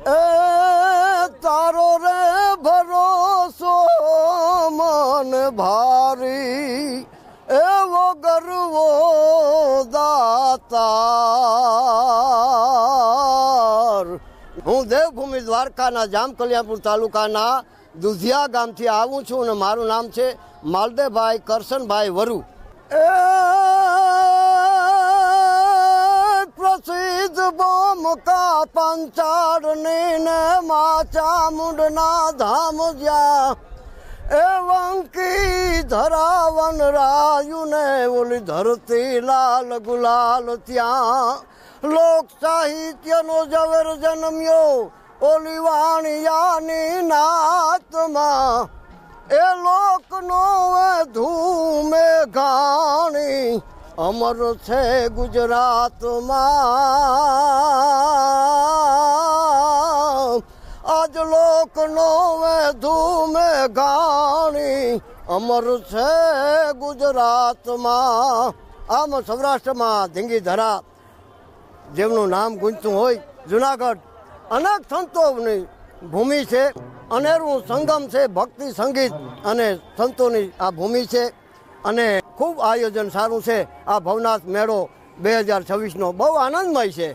એ તારો રે ભરોસો મન ભારી, એવો ગરવો દાતાર. હું દેવભૂમિ દ્વારકાના જામ કલ્યાણપુર તાલુકાના દુધિયા ગામથી આવું છું અને મારું નામ છે માલદેભાઈ કરશનભાઈ વરુ. એ બોમકા પંચાળની ને મા ચામુંડના ધામ જ્યા એ વંકી ધરાવન રાયુ ને ઓલી ધરતી લાલ ગુલાલ ત્યાં. લોક સાહિત્યનો ઝવેર જન્મ્યો ઓલી વાણિયાની નાતમાં. એ લોકનો ધૂમે ગાણી અમર છે ગુજરાતમાં. આજ લોકનો ધૂમે ગાણી અમર છે ગુજરાતમાં. આમ સૌરાષ્ટ્રમાં ધીંગી ધરા જેમનું નામ ગુંજતું હોય, જુનાગઢ અનેક સંતોની ભૂમિ છે, અનેરું સંગમ છે, ભક્તિ સંગીત અને સંતોની આ ભૂમિ છે. અને ખૂબ આયોજન સારું છે. આ ભવનાથ મેળો બે હજાર છવ્વીસનો બહુ આનંદમય છે.